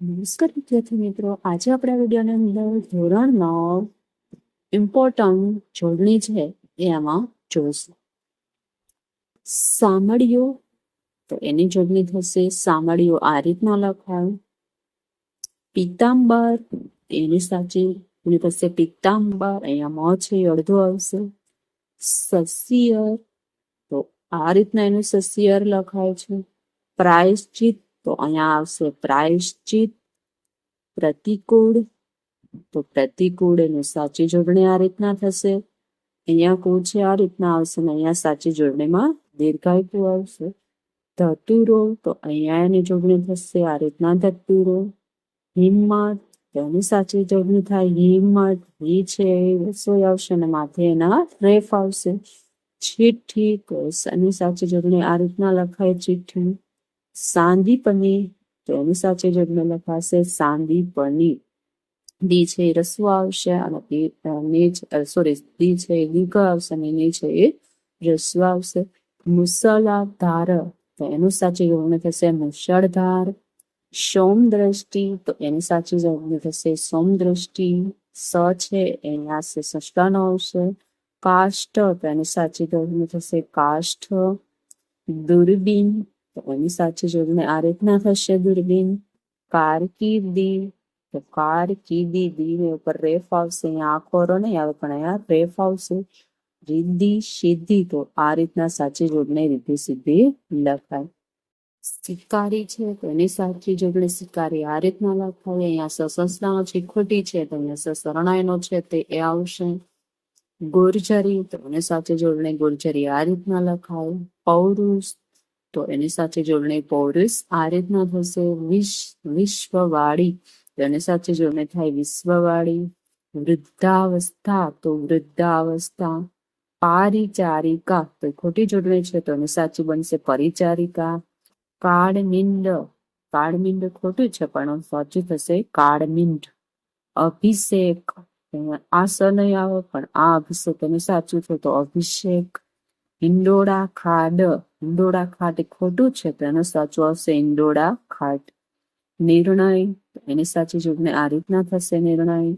નમસ્કાર વિદ્યાર્થી મિત્રો. આજે આપણા વિડીયોની અંદર ધોરણ નવ ઇમ્પોર્ટન્ટ જોડણી છે એ આમાં જોઈશું. સામળીઓ તો એની જોડણી થશે. સામળીઓ આ રીતના લખાય. પિત્તાંબર. એની સાચી એની પાસે પિત્તાંબર. અહીંયા મ છે, અડધો આવશે. સસિયર. તો આ રીતના એનું સસિયર લખાય છે. પ્રાયશ્ચિત તો અહીંયા આવશે પ્રાયશ્ચિત પ્રતિકૂળ, તો પ્રતિકૂળ એનું સાચી જોડણી આ રીતના થશે. અહીંયા કુળ છે આ રીતના આવશે ને અહીંયા સાચી જોડણીમાં દીર્ઘાયુ આવશે. ધતુરો, તો અહીંયા એની જોડણી થશે આ રીતના ધતુરો. હિંમત તેની સાચી જોડણી થાય. હિંમત, હિ છે સોય આવશે અને માથે એના રેફ આવશે. ચીઠ્ઠી, તો એની સાચી જોડણી આ રીતના લખાય ચીઠ્ઠી. સાંદીપની તો એની સાચી જોડણી લખાશે સાંદીપની દી છે એ રસ્વ આવશે અને ને સોરી દી છે એ દીર્ઘ આવશે અને ને છે એ રસ્વ આવશે. મુસલાધાર તો એનું સાચી જોડણી થશે મુશળધાર સોમ દ્રષ્ટિ. તો એની સાચી જોડણી થશે સોમ દ્રષ્ટિ. સ છે એના આશે સષ્ટાનો આવશે. કાષ્ટ તો એની સાચી જોડણી થશે કાષ્ઠ. દૂરબીન. તો એની સાથે જોડણી આ રીતના થશે દૂરબીન કારકિર્દી તો કારકિર્દી દીને ઉપર રેફ આવશે અહીંયા આખોરો નહીં આવે પણ અહીંયા રેફ આવશે રિદ્ધિ સિદ્ધિ તો આ રીતના સાચી જોડને રિદ્ધિ સિદ્ધિ લખાય શિકારી છે તો એની સાચી જોડણી સ્વીકારી આ રીતના લખાય અહીંયા સસંસનાઓ છે ખોટી છે તો અહીંયા સસરણાયનો છે તે એ આવશે ગુર્જરી તો એની સાચી જોડણી ગુર્જરી આ રીતના લખાય પૌરુષ તો એની સાથે જોડણી પૌરુષ આ રીતના થશે. વિશ, વિશ્વવાળી. તો એની સાથે જોડણી થાય વિશ્વવાળી. વૃદ્ધાવસ્થા. તો વૃદ્ધાવસ્થા. પારિચારિકા. તો ખોટી જોડણી છે તો એની સાચી બનશે પરિચારિકા. કાળમિંડ. કાળમિંડ ખોટું છે પણ સાચું થશે કાળમિંડ. અભિષેક. આ સ નહીં આવે પણ આ અભિષેક એનું સાચું છે તો અભિષેક. હિંડોળા ખાડ. હિંડોળા ખાટ ખોટું છે, તો એનો સાચું આવશે ઇન્દોડા ખાટ. નિર્ણય, એની સાચી જોડણી આ રીતના થશે નિર્ણય.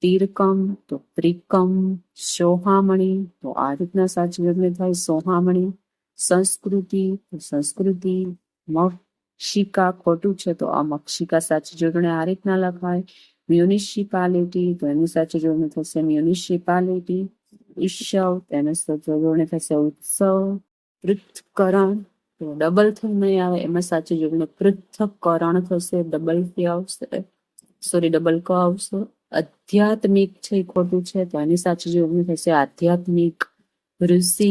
તીરકમ, તો ત્રિકમ. સોહામણી, તો આ રીતના સાચી જોડણી થાય સોહામણી. સંસ્કૃતિ, તો સંસ્કૃતિ. મક્ષિકા ખોટું છે, તો આ મક્ષિકા સાચી જોડણી આ રીતના લખાય. મ્યુનિસિપાલિટી, તો એની સાચી જોડણી થશે મ્યુનિસિપાલિટી. ઉત્સવ તેની સાચો જોડણી થશે ઉત્સવ. પૃથ્થકરણ ડબલ થઈ નહીં આવે, એમાં સાચી જોડણી પૃથ્થકરણ થશે ડબલથી આવશે. સોરી ડબલ ક આવશે. આધ્યાત્મિક છે, એ ખોટું છે, તો એની સાચી જોડણી થશે આધ્યાત્મિક ઋષિ,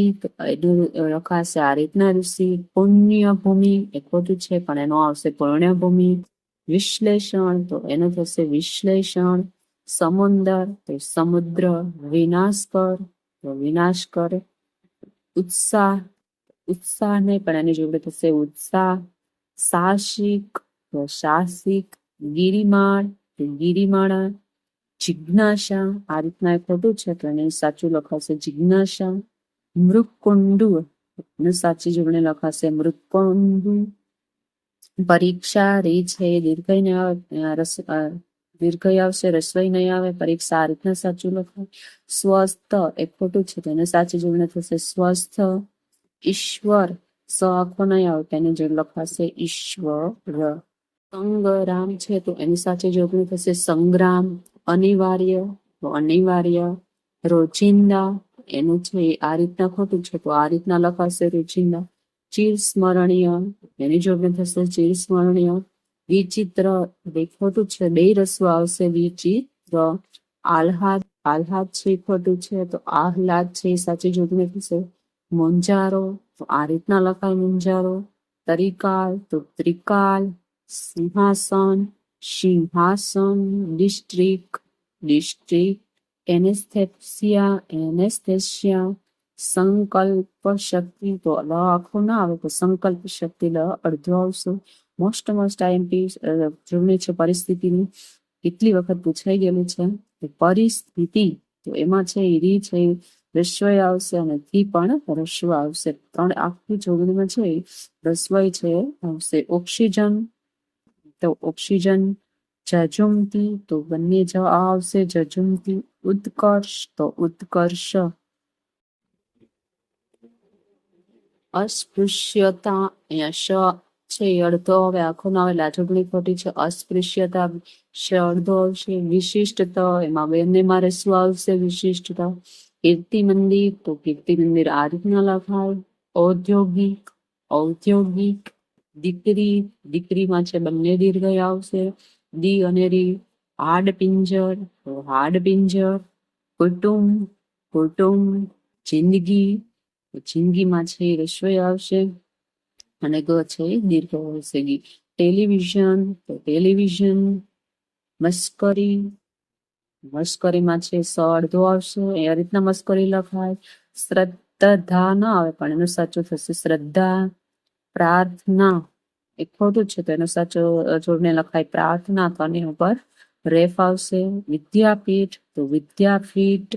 એનું લખાશે આ રીતના ઋષિ પુણ્ય ભૂમિ એ ખોટું છે, પણ એનો આવશે પુણ્ય ભૂમિ વિશ્લેષણ, તો એનું થશે વિશ્લેષણ. સમુદર, તો સમુદ્ર વિનાશ કર તો વિનાશ કર ઉત્સાહ ઉત્સાહ નહીં પણ એની જોડે થશે. ઉત્સાહ સાહસિક તો સાહસિક ગિરિમાળ તો ગિરિમાળા જિજ્ઞાસા આ રીતના ખોટું છે. તો એને સાચું લખાશે જિજ્ઞાસા. એનું સાચી જોડે લખાશે મૃકુંડુ. પરીક્ષા રે છે દીર્ઘય દીર્ઘ નહીં આવે અ, રસ દીર્ઘ આવશે રસોઈ નહીં આવે પરીક્ષા આ રીતના સાચું લખાય. સ્વસ્થ એ ખોટું છે તો એને સાચી જોડણી થશે. સ્વસ્થ ઈશ્વર સ આખો નહીં આવે, તેની જોડ લખાશે ઈશ્વર. સંગ્રામ છે, તો એની સાચી જોડણી થશે સંગ્રામ, અનિવાર્ય અનિવાર્ય. રોજિંદા, એનું છે આ રીતના ખોટું છે, તો આ રીતના લખાશે રોજિંદા. ચિરસ્મરણીય, એની જોડણી થશે ચિરસ્મરણીય. વિચિત્ર, બે ખોટું છે, બે રસ્વ આવશે વિચિત્ર. આહ્લાદ આહ્લાદ છે ખોટું છે, તો આહ્લાદ છે સાચી જોડણી થશે મુંજારો તો આ રીતના લખાય મુંજારો. તરીકાલ, તો ત્રિકાલ, સિંહાસન સિંહાસન, ડિસ્ટ્રિક્ટ ડિસ્ટ્રિક્ટ એનેસ્થેપ્સિયા એનેસ્થેસિયા, સંકલ્પ શક્તિ, તો લ આખો ના આવે, તો સંકલ્પ શક્તિ લ અડધો આવશે. મોસ્ટ મોસ્ટ આઈએમપી જોડણી છે પરિસ્થિતિની. કેટલી વખત પૂછાઈ ગયેલું છે? પરિસ્થિતિ, તો એમાં છે એ રી છે રસ્વય આવશે અને ઘી પણ રસ્વ આવશે. ત્રણ આખી જોગણીમાં છે રસવાઈ છે, આવશે ઓક્સિજન. તો ઓક્સિજન, જજુમતી, તો બંને જ આવશે. જજુમતી, ઉત્કર્ષ, તો ઉત્કર્ષ. અસ્પૃશ્યતા અહીંયા શ છે અડધો. હવે આખો ના આવે લાજોગણી ખોટી છે. અસ્પૃશ્યતા શ અડધો આવશે વિશિષ્ટતા, એમાં બંને મારે શું આવશે. વિશિષ્ટતા. કીર્તિ મંદિર, તો કીર્તિ મંદિર આ રીતના લખાય. ઔદ્યોગિક ઔદ્યોગિક, દીકરી, દીકરીમાં છે બંને દીર્ઘ આવશે. દી અને રી, હાડ પિંજર હાડ પિંજર. કુટુંબ કુટુંબ, જિંદગી જિંદગીમાં છે રસોઈ આવશે. અને ગ છે દીર્ઘ આવશે ટેલિવિઝન, તો ટેલિવિઝન. મસ્કરી મસ્કરીમાં છે, સ અડધો આવશે, એ રીતના મસ્કરી લખાય. શ્રદ્ધા ના આવે, પણ એનું સાચું થશે. શ્રદ્ધા, પ્રાર્થના એ ખોટું છે, તો એનો સાચો જોડને લખાય. પ્રાર્થના, તો ઉપર રેફ આવશે. વિદ્યાપીઠ, તો વિદ્યાપીઠ